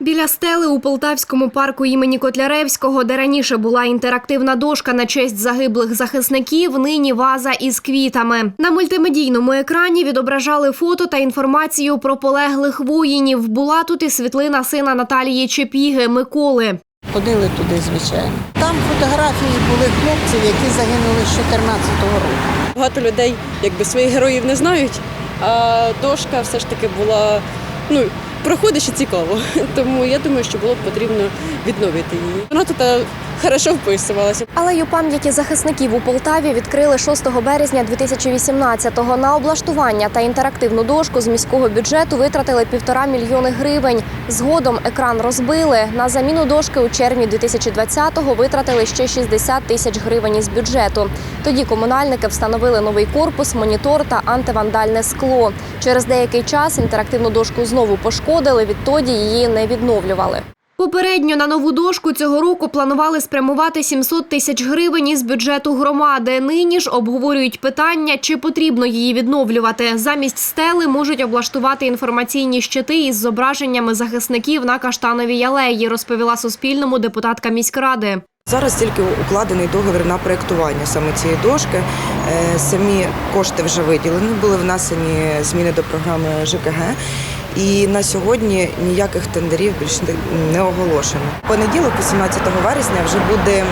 Біля стели у Полтавському парку імені Котляревського, де раніше була інтерактивна дошка на честь загиблих захисників, нині ваза із квітами. На мультимедійному екрані відображали фото та інформацію про полеглих воїнів. Була тут і світлина сина Наталії Чепіги Миколи. Ходили туди, звичайно. Там фотографії були хлопців, які загинули з 14-го року. Багато людей якби своїх героїв не знають, а дошка все ж таки була ну, проходить і цікаво. Тому я думаю, що було б потрібно відновити її. Вона тут е, хорошо вписувалася. Алею пам'яті захисників у Полтаві відкрили 6 березня 2018-го. На облаштування та інтерактивну дошку з міського бюджету витратили півтора мільйони гривень. Згодом екран розбили. На заміну дошки у червні 2020-го витратили ще 60 тисяч гривень із бюджету. Тоді комунальники встановили новий корпус, монітор та антивандальне скло. Через деякий час інтерактивну дошку знову пошкодили. Відтоді її не відновлювали. Попередньо на нову дошку цього року планували спрямувати 700 тисяч гривень із бюджету громади. Нині ж обговорюють питання, чи потрібно її відновлювати. Замість стели можуть облаштувати інформаційні щити із зображеннями захисників на каштановій алеї, розповіла Суспільному депутатка міськради. Зараз тільки укладений договір на проєктування саме цієї дошки. Е, Самі кошти вже виділені, були внесені зміни до програми ЖКГ. І на сьогодні ніяких тендерів більш не- оголошено. Понеділок, 18 вересня, вже буде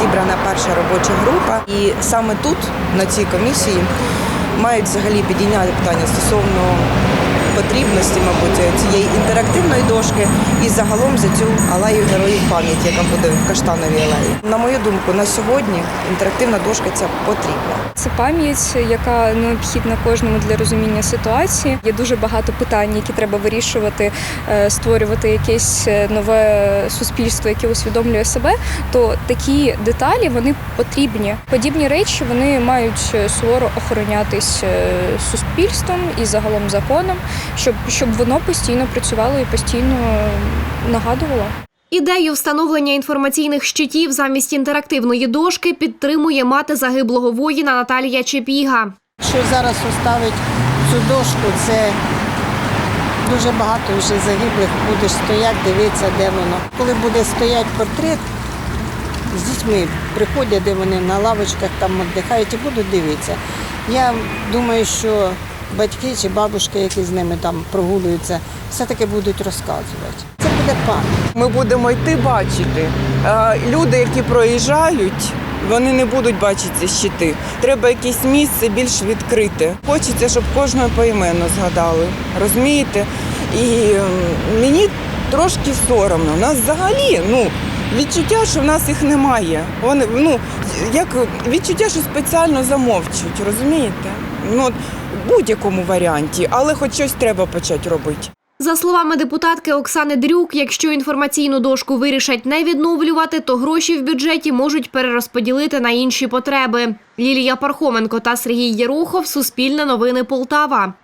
зібрана перша робоча група. І саме тут, на цій комісії, мають взагалі підійняти питання стосовно потрібності, мабуть, цієї інтерактивної дошки і загалом за цю алею героїв пам'яті, яка буде в Каштановій алеї. На мою думку, на сьогодні інтерактивна дошка ця потрібна. Це пам'ять, яка необхідна кожному для розуміння ситуації. Є дуже багато питань, які треба вирішувати, е, створювати якесь е, нове суспільство, яке усвідомлює себе. То такі деталі вони потрібні. Подібні речі вони мають е, суворо охоронятись суспільством і загалом законом, щоб, щоб воно постійно працювало і постійно нагадувало. Ідею встановлення інформаційних щитів замість інтерактивної дошки підтримує мати загиблого воїна Наталія Чепіга. Що зараз оставить цю дошку, це дуже багато вже загиблих будеш стояти, дивитися, де воно. Коли буде стояти портрет, з дітьми приходять, де вони на лавочках там віддихають і будуть дивитися. Я думаю, що батьки чи бабушки, які з ними там прогулюються, все-таки будуть розказувати. Це буде пам'ять. Ми будемо йти бачити. Люди, які проїжджають, вони не будуть бачити щити. Треба якесь місце більш відкрите. Хочеться, щоб кожного поіменно згадали. Розумієте? І мені трошки соромно. У нас взагалі ну, відчуття, що в нас їх немає. Вони ну як відчуття, що спеціально замовчують, розумієте? Ну, будь-якому варіанті, але хоч щось треба почати робити. За словами депутатки Оксани Дрюк, якщо інформаційну дошку вирішать не відновлювати, то гроші в бюджеті можуть перерозподілити на інші потреби. Лілія Пархоменко та Сергій Єрухов. Суспільне новини Полтава.